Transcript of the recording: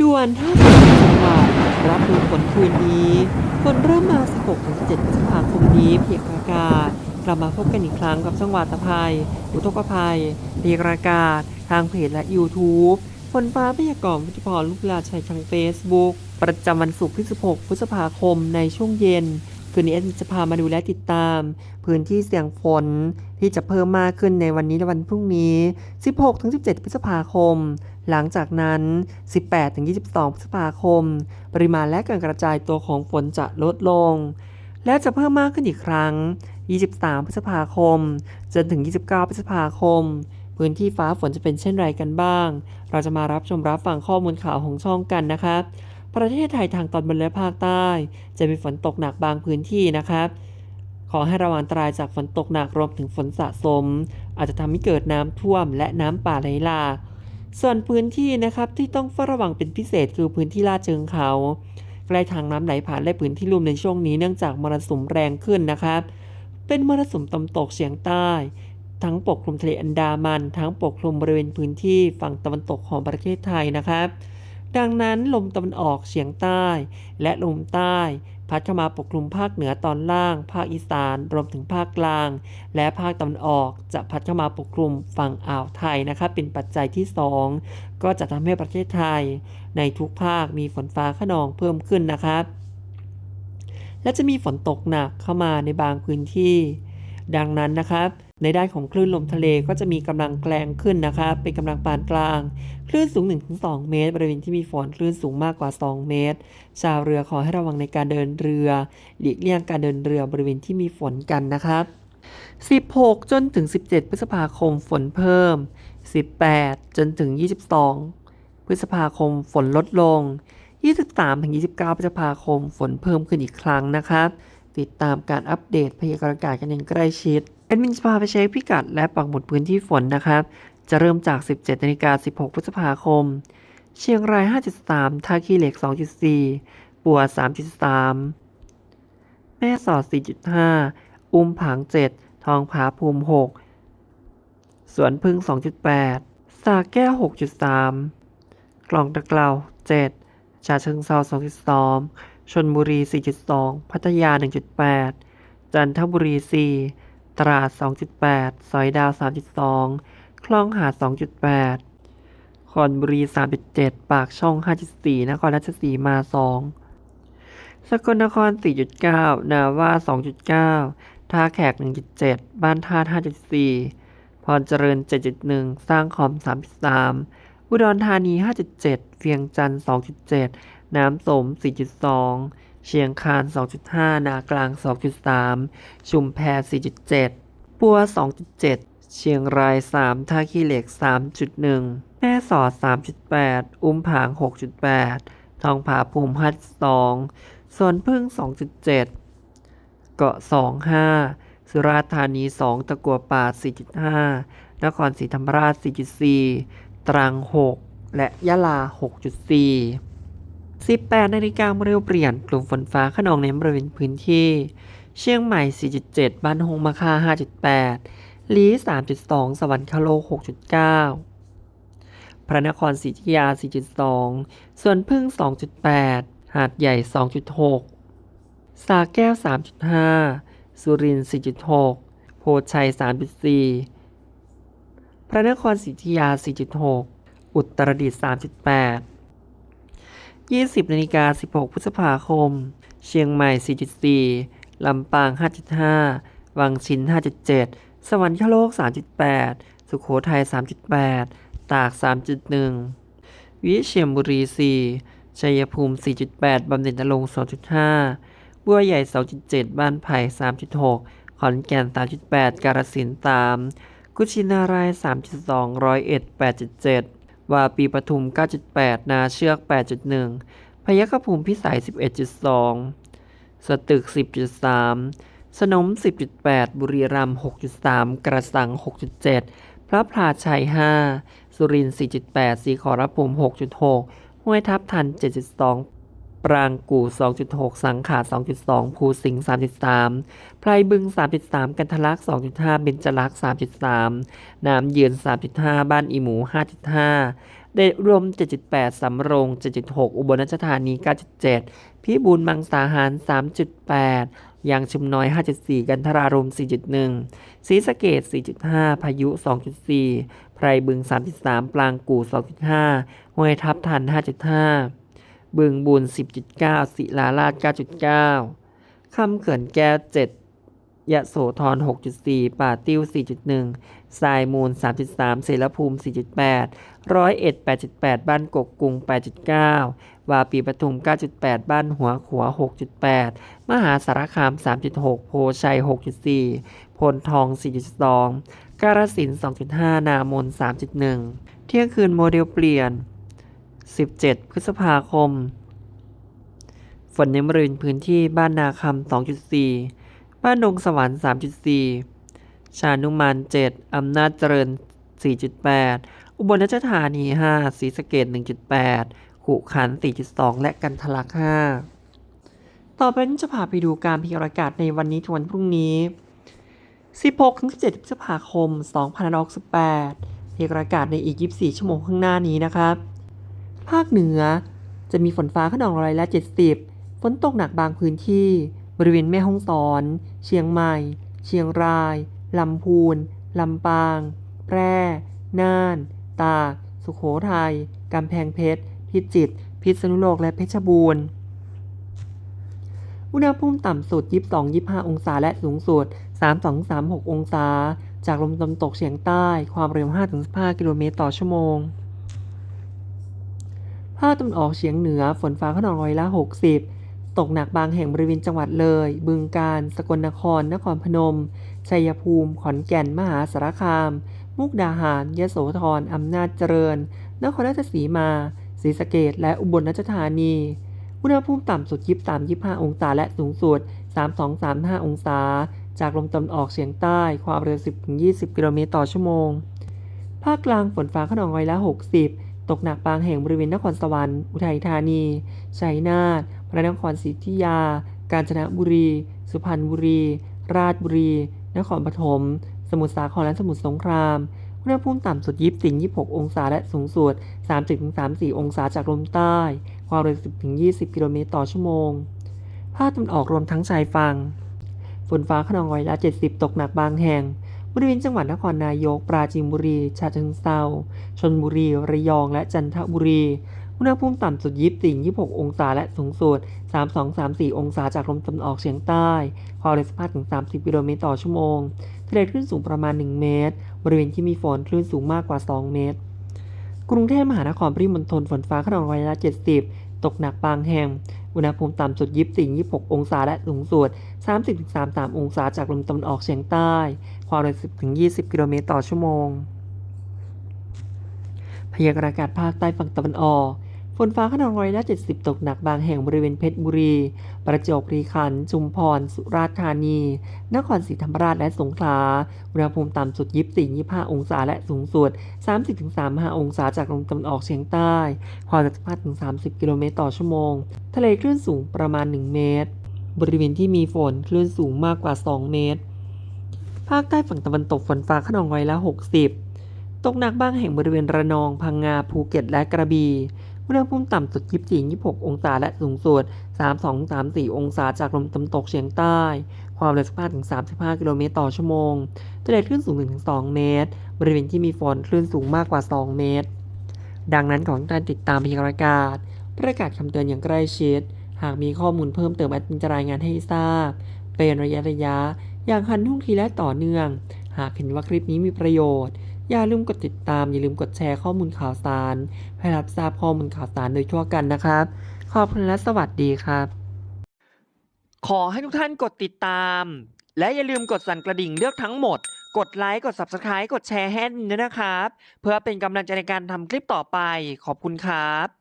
ด่วนท่าจังหวัดรับรู้ฝนคืนนี้ฝนเริ่มมา 16-17พฤษภาคมนี้เพียงประกาศกลับมาพบกันอีกครั้งกับจังหวัดตะภัย อุทกภัยเพียงประกาศ ทางเพจและ YouTube ฝนฟ้าพยากรณ์วิทยพรลูกลาชัยทาง Facebook ประจำวันศุกร์ที่ 16 พฤษภาคมในช่วงเย็น คืนนี้จะพามาดูและติดตาม พื้นที่เสี่ยงฝนที่จะเพิ่มมากขึ้นในวันนี้และวันพรุ่งนี้ 16-17 พฤษภาคม หลังจากนั้น 18-22 พฤษภาคม ปริมาณและการกระจายตัวของฝนจะลดลง และจะเพิ่มมากขึ้นอีกครั้ง 23 พฤษภาคม จนถึง 29 พฤษภาคม พื้นที่ฟ้าฝนจะเป็นเช่นไรกันบ้าง เราจะมารับชมรับฟังข้อมูลข่าวของช่องกันนะครับ ประเทศไทยทางตอนบนและภาคใต้ จะมีฝนตกหนักบางพื้นที่นะครับ ขอให้ระวังอันตรายจากฝนตกหนักรวมถึงฝนสะสม อาจจะทำให้เกิดน้ำท่วมและน้ำป่าไหลหลากส่วนพื้นที่นะครับที่ต้องเฝ้าระวังเป็นพิเศษคือพื้นที่ลาดเชิงเขา ใกล้ทางน้ำไหลผ่านและพื้นที่ลุ่มในช่วงนี้เนื่องจากมรสุมแรงขึ้นนะครับ เป็นมรสุมตะวันตกเฉียงใต้ ทั้งปกคลุมทะเลอันดามัน ทั้งปกคลุมบริเวณพื้นที่ฝั่งตะวันตกของประเทศไทยนะครับ ดังนั้นลมตะวันออกเฉียงใต้ และลมใต้ พัดเข้ามาปกคลุมภาคเหนือตอนล่าง ภาคอีสานรวมถึงภาคกลาง และภาคตะวันออกจะพัดเข้ามาปกคลุมฝั่งอ่าวไทยนะครับเป็นปัจจัยที่ 2 ก็จะทำให้ประเทศไทย ในทุกภาคมีฝนฟ้าขนองเพิ่มขึ้นนะครับและจะมีฝนตกหนักเข้ามาในบางพื้นที่ ดังนั้นนะครับในด้านของคลื่นลมทะเลก็จะมีกำลังแรงขึ้นนะครับเป็นกำลังปานกลาง คลื่นสูง 1-2 เมตร บริเวณที่มีฝนคลื่นสูงมากกว่า 2 เมตร ชาวเรือขอให้ระวังในการเดินเรือ หลีกเลี่ยงการเดินเรือบริเวณที่มีฝนกันนะครับ 16 จนถึง 17 พฤษภาคมฝนเพิ่ม 18 จนถึง 22 พฤษภาคมฝนลดลง 23ถึง29 พฤษภาคมฝนเพิ่มขึ้นอีกครั้งนะครับ ติดตามการอัปเดตพยากรณ์อากาศกันอย่างใกล้ชิดแอดมินจะพาไปเช็คพิกัดและปักหมุดพื้นที่ฝนนะครับ จะเริ่มจาก 17นาฬิกา16 พฤษภาคม เชียงราย 5.3 ท่าขี้เหล็ก 2.4 ปัว 3.3 แม่สอด 4.5 อุ้มผาง 7 ทองผาภูมิ 6 สวนพึ่ง 2.8 สาแก้ว 6.3 กล่องตะเกลา 7 ชาเชิงเซา 2.2 ชนบุรี 4.2 พัทยา 1.8 จันทบุรี 4 ตราด 2.8 สอยดาว 3.2 คลองหาด 2.8 คอนบุรี 3.7 ปากช่อง 5.4 นครราชสีมา 2 สกลนคร 4.9 นาว่า 2.9 ท่าแขก 1.7 บ้านท่า 5.4 พรเจริญ 7.1 สร้างคอม 3.3 อุดรธานี 5.7 เวียงจันทร์ 2.7 น้ำสม 4.2 เชียงคาน 2.5 นากลาง 2.3 ชุมแพ 4.7 ปัว 2.7 เชียงราย 3 ท่าขี้เหล็ก 3.1 แม่สอด 3.8 อุ้มผาง 6.8 ทองผาภูมิ5.2ส่วนพึ่ง 2.7 เกาะ 2.5 สุราษฎร์ธานี 2 ตะกัวป่า 4.5 นครศรีธรรมราช 4.4 ตรัง 6 และยะลา 6.4 18นาฬิกาเร็วเปลี่ยนกลุ่มฝนฟ้าขนองในบริเวณพื้นที่ เชียงใหม่ 4.7 บ้านหงมะค่า5.8 ลี 3.2 สวรรคโลก 6.9 พระนครศรีอยุธยา 4.2 ส่วนพึ่ง 2.8 หาดใหญ่ 2.6 สาแก้ว 3.5 สุรินทร์ 4.6 โพชัย 3.4 พระนครศรีอยุธยา 4.6 อุตรดิตถ์ 3.8 20นาฬิกา16 พฤษภาคม เชียงใหม่ 4.4 ลำปาง 5.5 วังชิน 5.7 สวรรคโลก 3.8 สุขโขทัย 3.8 ตาก 3.1 วิเชียรบุรี 4 ชัยภูมิ 4.8 บำเหน็จนรงค์2.5 บัวใหญ่ 2.7 บ้านไผ่ 3.6 ขอนแก่น 3.8 กาฬสินธุ์3กุชินาราย 3.2 ร้อยเอ็ด 8.7 วาปีปทุม 9.8 นาเชือก 8.1 พยัคฆภูมิพิสัย 11.2 สตึก 10.3 สนม 10.8 บุรีรัมย์ 6.3 กระสัง 6.7 พระพลาชัย 5 สุรินทร์ 4.8 สีขอรภูมิ 6.6 ห้วยทับทัน 7.2 ปรางกู่ 2.6 สังขา 2.2 ภูสิงห์ 3.3 ไพรบึง 3.3 กันทลัก2.5 เบญจลักษ์ 3.3 น้ำเยือน 3.5 บ้านอีหมู 5.5 เดชอุดม7.8 สำโรง 7.6 อุบลราชธานี 9.7 พิบูลมังสาหาร 3.8 ยางชุมน้อย 5.4 กันทรารม 4.1 ศรีสะเกด4.5 พายุ 2.4 ไพรบึง 3.3ปลางกู่ 2.5 ห้วยทับทัน 5.5 บึงบุญ 10.9 ศิลาราช 9.9 คำเขื่อนแก้ว 7 ยะโสธร 6.4 ป่าติ้ว 4.1 ทรายมูล 3.3 เสรภูมิ 4.8 ร้อยเอ็ด 8.8 บ้านกกกุง 8.9 วาปีปทุม 9.8 บ้านหัวขัว 6.8 มหาสารคาม 3.6 โพชัย 6.4 พลทอง 4.2 กาฬสิน 2.5 นามน 3.1 เที่ยงคืนโมเดลเปลี่ยน 17 พฤษภาคม ฝนในบริเวณพื้นที่บ้านนาคำ 2.4 บ้านดงสวรรค์ 3.4 ชานุมาน 7 อำนาจเจริญ 4.8 อุบลราชธานี 5 ศรีสะเกด1.8 ขุขัน 4.2 และกันทลัก 5 ต่อไปนี้จะพาไปดูการพยากรณ์อากาศในวันนี้ถึงวันพรุ่งนี้ 16-17 พฤษภาคม 2568พยากรณ์อากาศในอีก 24 ชั่วโมงข้างหน้านี้นะครับ ภาคเหนือ จะมีฝนฟ้าขนองร้อยละ 70 ฝนตกหนักบางพื้นที่ บริเวณแม่ฮ่องสอน เชียงใหม่ เชียงราย ลำพูน ลำปาง แพร่ น่าน ตาก สุโขทัย กำแพงเพชร พิจิตร พิษณุโลก และเพชรบูรณ์ อุณหภูมิต่ำสุด 22-25 องศา และสูงสุด 32-36 องศา จากลมตะวันตกเฉียงใต้ ความเร็ว 5-15 กิโลเมตรต่อชั่วโมง ภาคตะวันออกเฉียงเหนือฝนฟ้าขนองร้อยละ 60 ตกหนักบางแห่งบริเวณจังหวัดเลย บึงกาฬสกลนคร นครพนม ชัยภูมิ ขอนแก่น มหาสารคาม มุกดาหาร ยโสธร อำนาจเจริญ นครราชสีมา ศรีสะเกษและอุบลราชธานี อุณหภูมิต่ำสุด 23-25 องศา และสูงสุด 32-35 องศา จากลมตะวันออกเฉียงใต้ ความเร็ว 10-20 กิโลเมตรต่อชั่วโมง ภาคกลางฝนฟ้าขนองร้อยละ 60 ตกหนักบางแห่งบริเวณนครสวรรค์ อุทัยธานี ชัยนาท พระนครศรีอยุธยา กาญจนบุรี สุพรรณบุรี ราชบุรี นครปฐม สมุทรสาครและสมุทรสงครามอุณหภูมิต่ำสุด24-26องศาและสูงสุด30-34องศาจากลมใต้ ความเร็ว10-20กิโลเมตรต่อชั่วโมง ภาคตะวันออกรวมทั้งชายฝั่ง ฝนฟ้าขนองร้อยละ70ตกหนักบางแห่ง บริเวณจังหวัดนครนายก ปราจีนบุรีฉะเชิงเทราชลบุรี ระยอง และจันทบุรี อุณหภูมิต่ำสุด24-26องศาและสูงสุด 32-34 องศาจากลมตะวันออกเฉียงใต้ ความเร็ว15-30 กิโลเมตรต่อชั่วโมง ทะเลคลื่นสูงประมาณ 1 เมตร บริเวณที่มีฝนคลื่นสูงมากกว่า 2 เมตร กรุงเทพมหานครปริมณฑลฝนฟ้าขนองร้อยละ70 ตกหนักบางแห่ง อุณหภูมิต่ำสุด 24-26 องศาและสูงสุด 30-33 องศาจากลมตะวันออกเฉียงใต้ ความเร็ว 10-20 กิโลเมตรต่อชั่วโมงพยากรณ์อากาศภาคใต้ฝั่งตะวันออก ฝนฟ้าขนองร้อยละ70 ตกหนักบางแห่งบริเวณเพชรบุรี ประจวบคีรีขันธ์ชุมพร สุราษฎร์ธานี นครศรีธรรมราชและสงขลา อุณหภูมิต่ำสุด 24-25 องศาและสูงสุด 30-35 องศาจากลมตะวันออกเฉียงใต้ ความเร็ว15-30 กิโลเมตรต่อชั่วโมง ทะเลคลื่นสูงประมาณ 1 เมตร บริเวณที่มีฝนคลื่นสูงมากกว่า 2 เมตร ภาคใต้ฝั่งตะวันตกฝนฟ้าขนองร้อยละ 60 ตกหนักบ้างแห่งบริเวณระนอง พังงา ภูเก็ต และกระบี่ อุณหภูมิต่ำสุด 24-26 องศาและสูงสุด 32-34 องศาจากลมตะวันตกเฉียงใต้ ความเร็ว 15-35 กิโลเมตรต่อชั่วโมงทะเลคลื่นสูง 1-2 เมตร บริเวณที่มีฝนคลื่นสูงมากกว่า 2 เมตร ดังนั้นขอให้ท่านติดตามพยากรณ์อากาศ ประกาศคำเตือนอย่างใกล้ชิด หากมีข้อมูลเพิ่มเติมแอดมินจะรายงานให้ทราบ เป็นระยะระยะ อย่างทันท่วงทีและต่อเนื่อง หากเห็นว่าคลิปนี้มีประโยชน์ อย่าลืมกดติดตาม อย่าลืมกดแชร์ข้อมูลข่าวสาร ให้รับทราบข้อมูลข่าวสารโดยทั่วกันนะครับ ขอบคุณและสวัสดีครับ ขอให้ทุกท่านกดติดตาม และอย่าลืมกดสั่นกระดิ่งเลือกทั้งหมด กดไลค์ กด Subscribe กดแชร์ให้ด้วยนะครับ เพื่อเป็นกำลังใจในการทำคลิปต่อไป ขอบคุณครับ